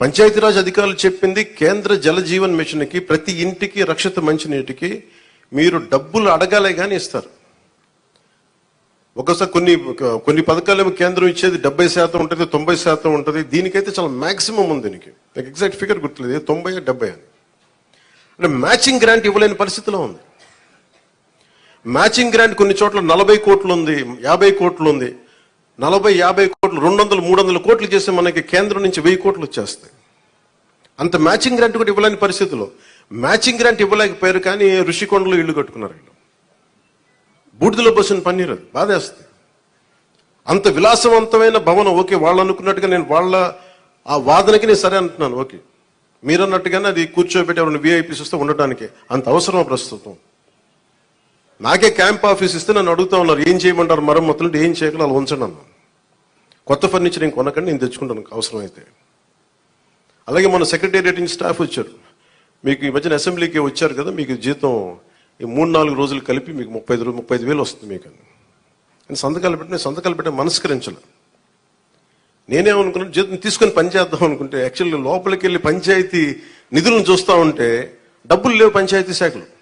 పంచాయతీరాజ్ అధికారులు చెప్పింది కేంద్ర జల జీవన్ మిషన్కి ప్రతి ఇంటికి రక్షిత మంచినీటికి మీరు డబ్బులు అడగాలే కానీ ఇస్తారు. ఒకసారి కొన్ని కొన్ని పథకాలు కేంద్రం ఇచ్చేది డెబ్బై శాతం ఉంటుంది తొంభై శాతం ఉంటుంది. దీనికైతే చాలా మ్యాక్సిమం ఉంది దీనికి. నాకు ఎగ్జాక్ట్ ఫిగర్ గుర్తులేదు తొంభై డెబ్బై అని. అంటే మ్యాచింగ్ గ్రాంట్ ఇవ్వలేని పరిస్థితిలో ఉంది. మ్యాచింగ్ గ్రాంట్ కొన్ని చోట్ల నలభై కోట్లు ఉంది యాభై కోట్లు ఉంది. నలభై యాభై కోట్లు రెండు వందలు మూడు వందల కోట్లు చేస్తే మనకి కేంద్రం నుంచి వెయ్యి కోట్లు వచ్చేస్తాయి. అంత మ్యాచింగ్ గ్రాంట్ కూడా ఇవ్వలేని పరిస్థితిలో. మ్యాచింగ్ గ్రాంట్ ఇవ్వలేకపోయారు కానీ ఋషికొండలో ఇల్లు కట్టుకున్నారు వీళ్ళు. బూడిదలో పోసిన పన్నీరు అది బాధేస్తుంది. అంత విలాసవంతమైన భవనం ఓకే వాళ్ళు అనుకున్నట్టుగా నేను వాళ్ళ ఆ వాదనకి నేను సరే అంటున్నాను ఓకే. మీరు అన్నట్టుగానే అది కూర్చోబెట్టి ఎవరైనా వీఐపీస్ వస్తే ఉండటానికి. అంత అవసరం ప్రస్తుతం? నాకే క్యాంప్ ఆఫీస్ ఇస్తే నన్ను అడుగుతా ఉన్నారు ఏం చేయమంటారు? మరమ్మతులు ఏం చేయకుండా అలా ఉంచండి అన్నాను. కొత్త ఫర్నిచర్ నేను కొనకండి నేను తెచ్చుకుంటాను అవసరమైతే. అలాగే మన సెక్రటేరియట్ స్టాఫ్ వచ్చారు. మీకు ఈ మధ్యన అసెంబ్లీకి వచ్చారు కదా మీకు జీతం ఈ మూడు నాలుగు రోజులు కలిపి మీకు ముప్పై ఐదు ముప్పై ఐదు వేలు వస్తుంది మీకు. అని నేను సంతకాలు పెట్టిన సంతకాలు పెట్టే మనస్కరించలే నేనేమనుకున్నాను జీతం తీసుకొని పని చేద్దాం అనుకుంటే యాక్చువల్లీ లోపలికి వెళ్ళి పంచాయతీ నిధులను చూస్తా ఉంటే డబ్బులు లేవు పంచాయతీ శాఖలు.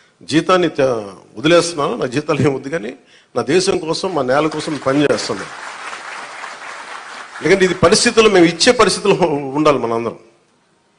జీతాన్ని త- వదిలేస్తున్నాను. నా జీతాలు ఏం వద్దు కానీ నా దేశం కోసం మా నేల కోసం పనిచేస్తున్నాను ఎందుకంటే ఇది పరిస్థితులు మేము ఇచ్చే పరిస్థితులు ఉండాలి మనందరం.